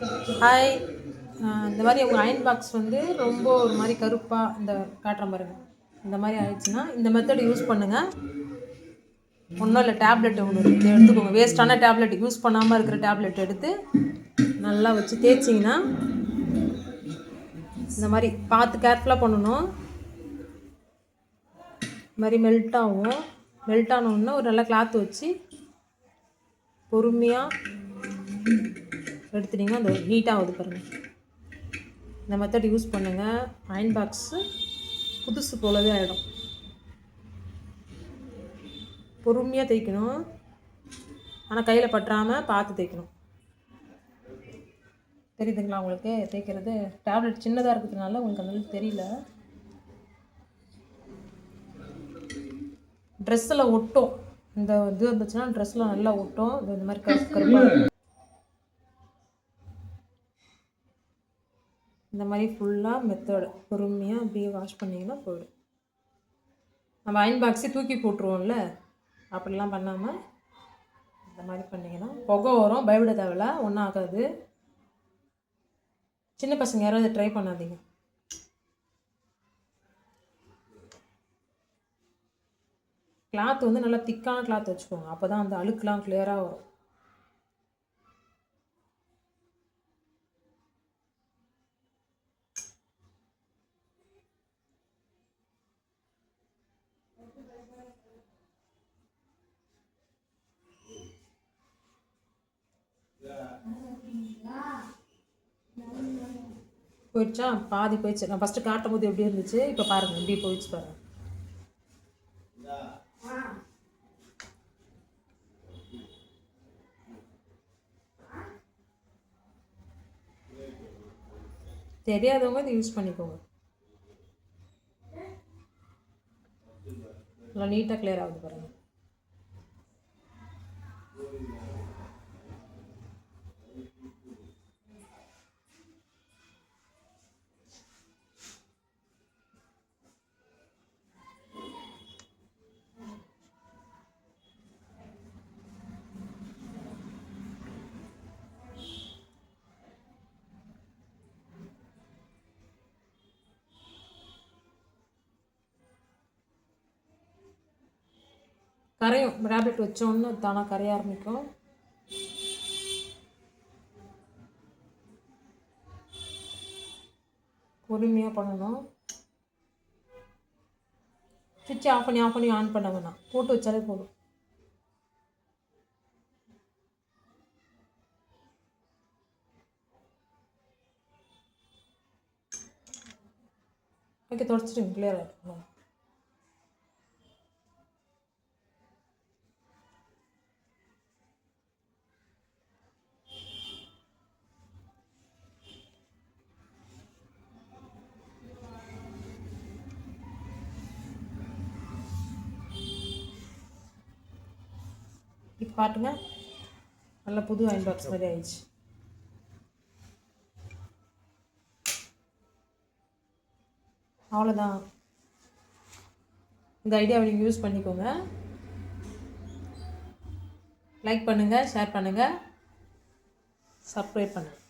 Hi இந்த மாதிரி உங்கள் அயன் பாக்ஸ் வந்து ரொம்ப ஒரு மாதிரி கருப்பாக இந்த காட்டுற பாருங்க. இந்த மாதிரி ஆயிடுச்சுன்னா இந்த மெத்தட் யூஸ் பண்ணுங்கள் ஒன்றும் இல்லை டேப்லெட் ஒன்று எடுத்துக்கோங்க. வேஸ்ட்டான டேப்லெட் யூஸ் பண்ணாமல் இருக்கிற டேப்லெட் எடுத்து நல்லா வச்சு தேய்ச்சிங்கன்னா இந்த மாதிரி பார்த்து கேர்ஃபுல்லாக பண்ணணும். இந்த மாதிரி மெல்ட் ஆகும். மெல்ட் ஆனோடனே ஒரு நல்ல கிளாத் வச்சு பொறுமையாக எடுத்துட்டிங்கன்னா அந்த நீட்டாக ஆகுது பாருங்கள் இந்த மெத்தட் யூஸ் பண்ணுங்கள் அயன் பாக்ஸு புதுசு போலவே ஆகிடும் பொறுமையாக தைக்கணும் ஆனால் கையில் பற்றாமல் பார்த்து தைக்கணும் தெரியுதுங்களா உங்களுக்கு? தேய்க்கிறது டேப்லெட் சின்னதாக இருக்கிறதுனால உங்களுக்கு அந்த தெரியல. ட்ரெஸ்ஸில் ஒட்டும். இந்த இது இருந்துச்சுன்னா ட்ரெஸ்ஸில் நல்லா ஒட்டும். இது இந்த மாதிரி கருப்பாக இந்த மாதிரி ஃபுல்லாக மெத்தடு பொறுமையாக அப்படியே வாஷ் பண்ணிங்கன்னா போயிடும் நம்ம அயன் பாக்ஸே தூக்கி போட்டுருவோம்ல அப்படிலாம் பண்ணாமல் இந்த மாதிரி பண்ணிங்கன்னா புகை வரும் பயப்பட தேவையில்ல ஒன்றும் ஆகாது. சின்ன பசங்க யாராவது ட்ரை பண்ணாதீங்க. கிளாத் வந்து நல்லா திக்கான கிளாத் வச்சுக்கோங்க அப்போ தான் அந்த அழுக்கெலாம் கிளியராக வரும். போயிடுச்சா? பாதி போயிடுச்சு. நான் ஃபஸ்ட்டு காட்டும் போது எப்படி இருந்துச்சு? இப்போ பாருங்கள் எப்படி போயிடுச்சு பாருங்கள் தெரியாதவங்க இதை யூஸ் பண்ணிக்கோங்க. நல்லா நீட்டாக கிளியர் ஆகுது பாருங்கள் கரையும் டேப்லெட் வச்சோன்னு தானாக கரைய ஆரம்பிக்கும். பொறுமையாக பண்ணணும். சுவிட்சை ஆஃப் பண்ணி ஆஃப் பண்ணி ஆன் பண்ண வேணாம். போட்டு வச்சாலே போதும். ஓகே தொடச்சிடுங்க கிளியர் ஆகிடும் இப்போ பாட்டுங்க. நல்ல புது அயன் பாக்ஸ் மாதிரி ஆயிடுச்சு. அவ்வளோதான் இந்த ஐடியாவை நீங்கள் யூஸ் பண்ணிக்கோங்க. லைக் பண்ணுங்கள் ஷேர் பண்ணுங்கள் சப்ஸ்கிரைப் பண்ணுங்கள்